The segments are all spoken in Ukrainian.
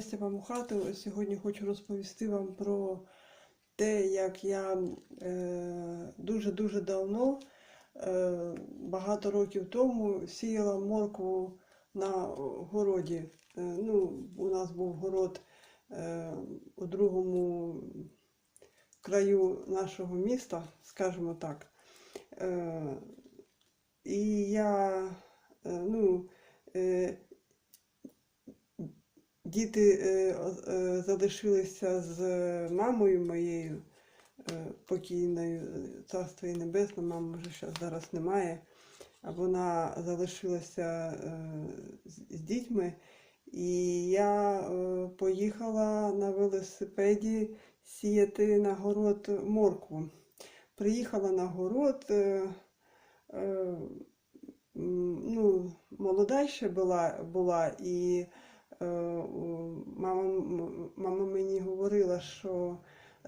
щастя вам у хату. Сьогодні хочу розповісти вам про те, як я е, дуже-дуже давно, е, багато років тому, сіяла моркву на городі. Е, ну, у нас був город у другому краю нашого міста, скажімо так. І я, ну, Діти е, е, залишилися з мамою моєю е, покійною, е, царство їй небесне, мами вже зараз немає. А вона залишилася е, з, дітьми. І я е, поїхала на велосипеді сіяти на город моркву. Приїхала на город, е, е, ну, молода ще була, була і е, мама, мама мені говорила, що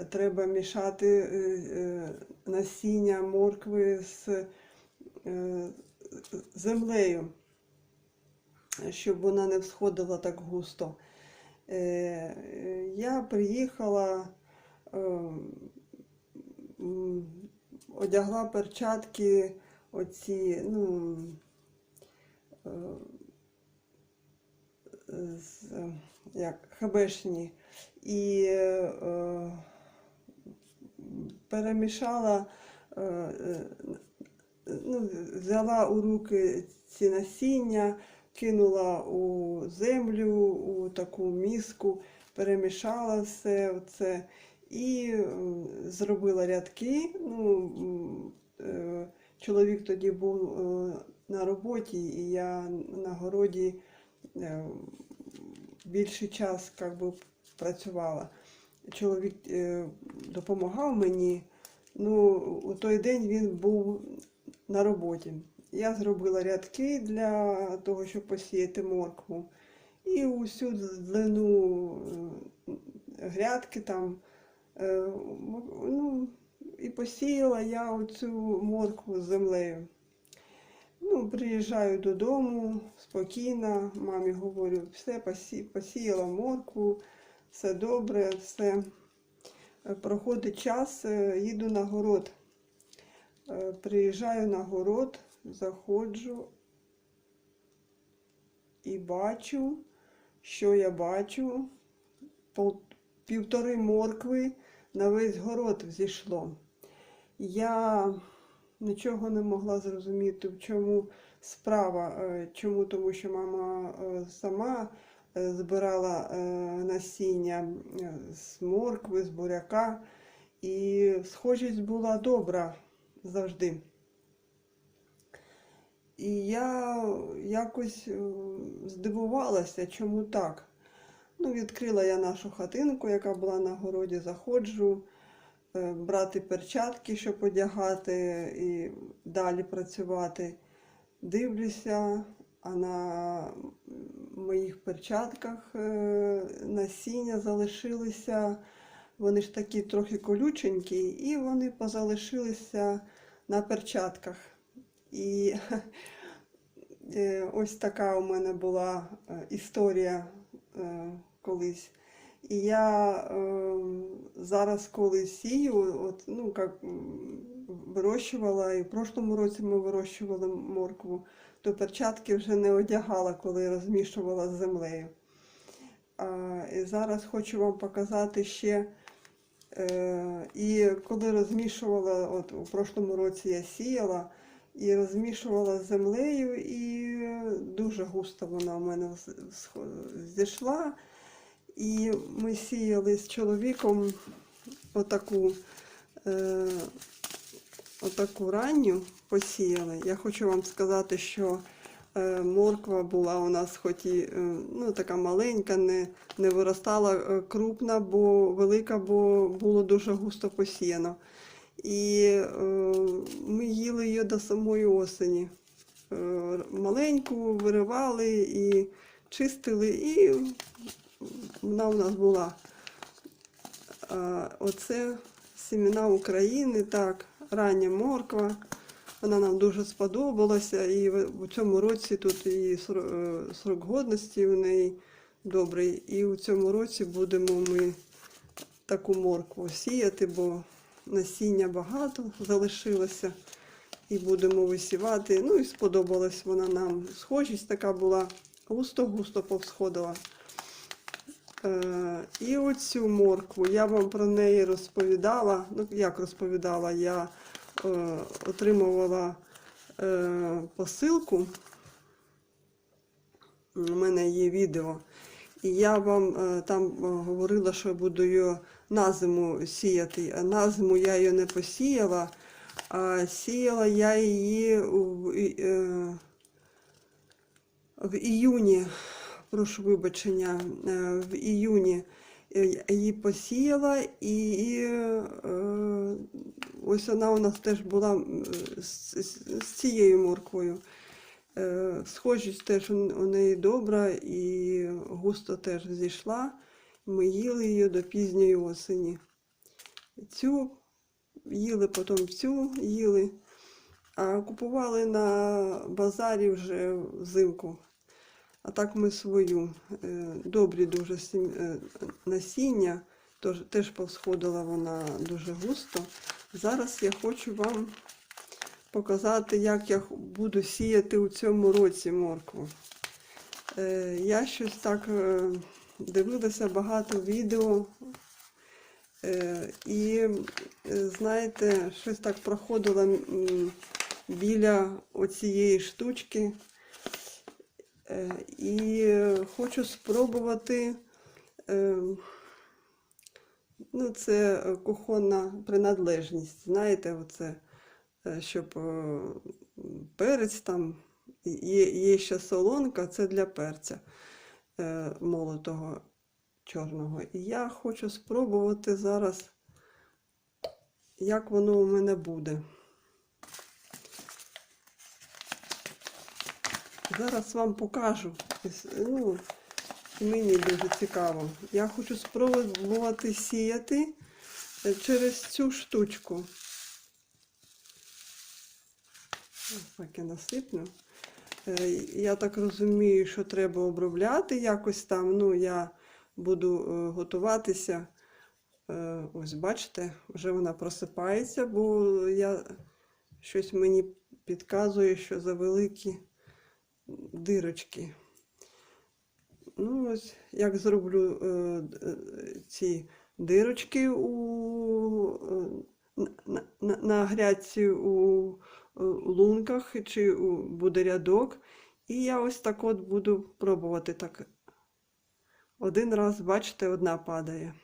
треба мішати е, е, насіння моркви з е, землею, щоб вона не всходила так густо. Е, е, Я приїхала, е, одягла перчатки, оці, ну, е, е, як хабешні, і е, перемішала, е, ну, взяла у руки ці насіння, кинула у землю, у таку миску, перемішала все це і е, зробила рядки. Ну, е, чоловік тоді був е, на роботі, і я на городі більший час би, працювала. Чоловік е, допомагав мені. Ну, у той день він був на роботі. Я зробила рядки для того, щоб посіяти моркву. І усю длину е, грядки там. е, Ну, і посіяла я оцю моркву з землею. Ну, приїжджаю додому спокійно, мамі говорю, все, посі- посіяла моркву, все добре, все. Е, Проходить час, е, їду на город. Е, Приїжджаю на город, заходжу і бачу, що я бачу. Півтори моркви на весь город зійшло. Я нічого не могла зрозуміти, в чому справа. Е, Чому? Тому що мама е, сама е, збирала насіння з моркви, з буряка, і схожість була добра завжди. І я якось здивувалася, чому так. Ну, відкрила я нашу хатинку, яка була на городі, заходжу, брати перчатки, щоб одягати і далі працювати. Дивлюся, а на моїх перчатках е, насіння залишилися, вони ж такі трохи колюченькі, і вони позалишилися на перчатках. І е, ось така у мене була е, історія е, колись. І я е, зараз, коли сію, от, ну, як, вирощувала, і в прошлому році ми вирощували моркву, то перчатки вже не одягала, коли розмішувала з землею. А, і зараз хочу вам показати ще. Е, і коли розмішувала, от у прошлому році я сіяла і розмішувала з землею, і дуже густо вона у мене зійшла. І ми сіяли з чоловіком отаку, е, отаку ранню посіяли. Я хочу вам сказати, що е, морква була у нас хоч і е, ну, така маленька, не, не виростала е, крупна, бо велика, бо було дуже густо посіяно. І е, ми їли її до самої осені. Е, маленьку виривали і чистили, і вона у нас була. Оце сімена України, так, рання морква. Вона нам дуже сподобалася. І в в цьому році тут і е, срок годності у неї добрий. І у цьому році будемо ми таку моркву сіяти, бо насіння багато залишилося. І будемо висівати. Ну і сподобалась вона нам. Схожість така була, густо-густо повсходила. Е, і оцю моркву, я вам про неї розповідала. Ну, як розповідала, я е, отримувала е, посилку. У мене є відео. І я вам е, там е, говорила, що буду її на зиму сіяти. А на зиму я її не посіяла, а сіяла я її в, е, в іюні. Прошу вибачення, е, в іюні е, її посіяла, і, е, ось вона у нас теж була з, з- цією морквою. Схожість теж у неї добра і густо теж зійшла. Ми їли її до пізньої осені. Цю їли, потім цю їли, а купували на базарі вже взимку. А так ми свою. Е, Добрі дуже е, насіння, тож, теж повсходила вона дуже густо. Зараз я хочу вам показати, як я буду сіяти у цьому році моркву. Е, Я щось так дивилася багато відео. І, знаєте, щось так проходило біля оцієї штучки. Е, І хочу спробувати. е, Ну, це кухонна принадлежність. Знаєте, оце, е, щоб перець там є, є ще солонка, це для перця молотого чорного. І я хочу спробувати зараз, як воно у мене буде. Зараз вам покажу. Ну, мені дуже цікаво. Я хочу спробувати сіяти е, через цю штучку. Так я насиплю. Е, Я так розумію, що треба обробляти якось там. Ну, я буду е, готуватися. Ось, бачите, вже вона просипається, бо я щось мені підказує, що за великі дирочки. Ну, ось як зроблю е, ці дирочки у, е, на, на, на грядці у е, лунках чи у, буде рядок. І я ось так от буду пробувати так. Один раз, бачите, одна падає.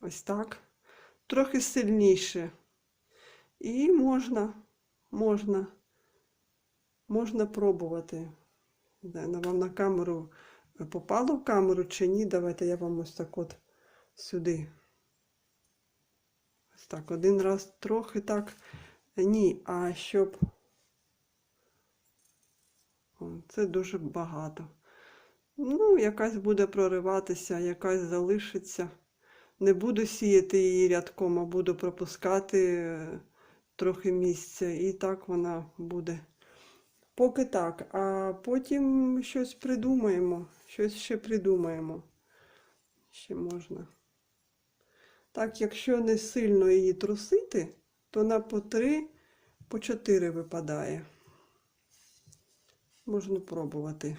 Ось так. Трохи сильніше. І можна, можна, можна пробувати. Вам на камеру е, попало в камеру чи ні? Давайте я вам ось так от сюди. Ось так, один раз трохи так. Е, Ні, а щоб. Це дуже багато. Ну, якась буде прориватися, якась залишиться. Не буду сіяти її рядком, а буду пропускати е, трохи місця. І так вона буде. Поки так, а потім щось придумаємо, щось ще придумаємо. Ще можна. Так, якщо не сильно її трусити, то на по три, по чотири випадає. Можна пробувати.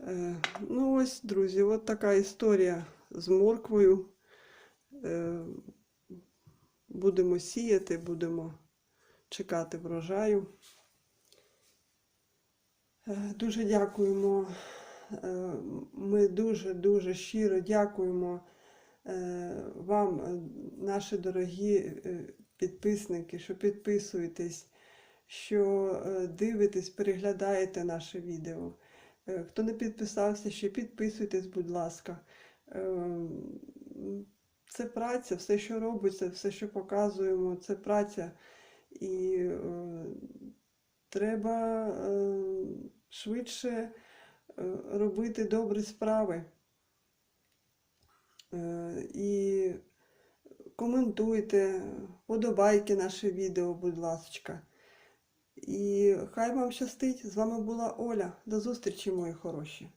Е, ну ось, друзі, от така історія з морквою. Е, будемо сіяти, будемо чекати врожаю. Е, Дуже дякуємо. Е, Ми дуже-дуже щиро дякуємо е, вам, наші дорогі підписники, що підписуєтесь, що дивитесь, переглядаєте наше відео. Хто не підписався, ще підписуйтесь, будь ласка. Це праця, все, що робиться, все, що показуємо, це праця. І треба швидше е, робити добрі справи. Е, І коментуйте, подобайте наше відео, будь ласка. І хай вам щастить. З вами була Оля. До зустрічі, мої хороші.